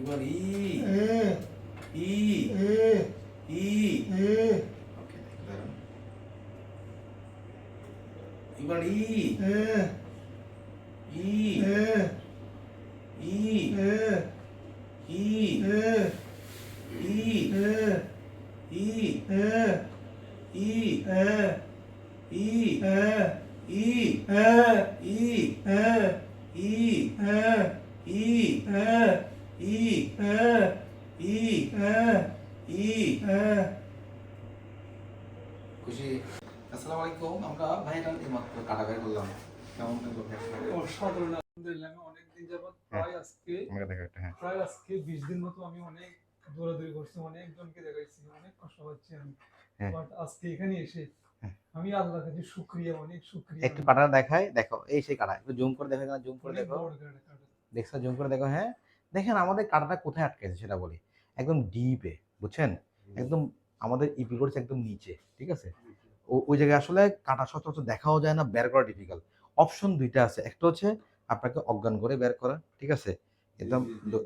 이번 이, 에, 이, 에, 이. 에, 오케이. 그다음. 이번 이, 에, 이, 에, 이, 에, 이, 에, 이, 에, 이, 에, 이, 에, 이, 에, 이, 에, 이, 에, 이, 에, 이, 에, ই ই ই ই ই। ই খুশি? আসসালামু আলাইকুম আমরা ভাইরাল এইমাত্র কাটাকাটি করলাম। কেমন লাগল অসাধারণ আলহামদুলিল্লাহ আমি অনেকদিন যাবত প্রায় আজকে আমাকে দেখো একটা হ্যাঁ। প্রায় আজকে বিশ দিন মতো আমি অনেক দৌড়াদৌড়ি করছি অনেক জনকে দেখাইছি অনেক কষ্ট পাচ্ছি আমি। হ্যাঁ। বাট আজকে এখানে এসে হ্যাঁ। আমি আল্লাহর কাছে শুক্রিয়া অনেক শুক্রিয়া। একটু কাটাটা দেখায় দেখো এই সেই কাটা একটু জুম করে দেখো জুম করে অনেক দেখো। কাটা কাটা। দেখছ জুম করে দেখো হ্যাঁ। দেখেন আমাদের কাটাটা কোথায় আটকেছে সেটা বলি। একদম ডিপে বুঝছেন? একদম আমাদের ইপি করেছে একদম নিচে ঠিক আছে? ওই জায়গায় আসলে কাটা সচরাচর দেখাও যায় না বের করা ডিফিকাল্ট অপশন দুইটা আছে একটা হচ্ছে আপনাকে অজ্ঞান করে বের করা ঠিক আছে? একদম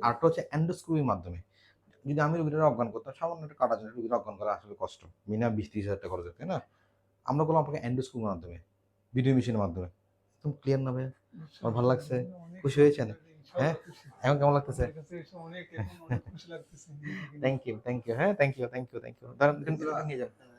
আরটা হচ্ছে অ্যান্ডোস্কোপির মাধ্যমে। যদি আমি রুগীটা অজ্ঞান করতাম সামান্য একটা কাটার জন্য রুগীটা অজ্ঞান করা আসলে কষ্ট। মিনা বিশ ত্রিশ হাজার টাকা খরচ তাই না? আমরা করলাম আপনাকে অ্যান্ডোস্কোপির মাধ্যমে ভিডিও মেশিনের মাধ্যমে। একদম ক্লিয়ার না ভাই আমার ভালো লাগছে? খুশি হয়েছে ইনশাআল্লাহ হ্যাঁ এখন কেমন লাগতেছে থ্যাংক ইউ থ্যাংক ইউ হ্যাঁ thank you thank you thank you ধরেন নিয়ে যান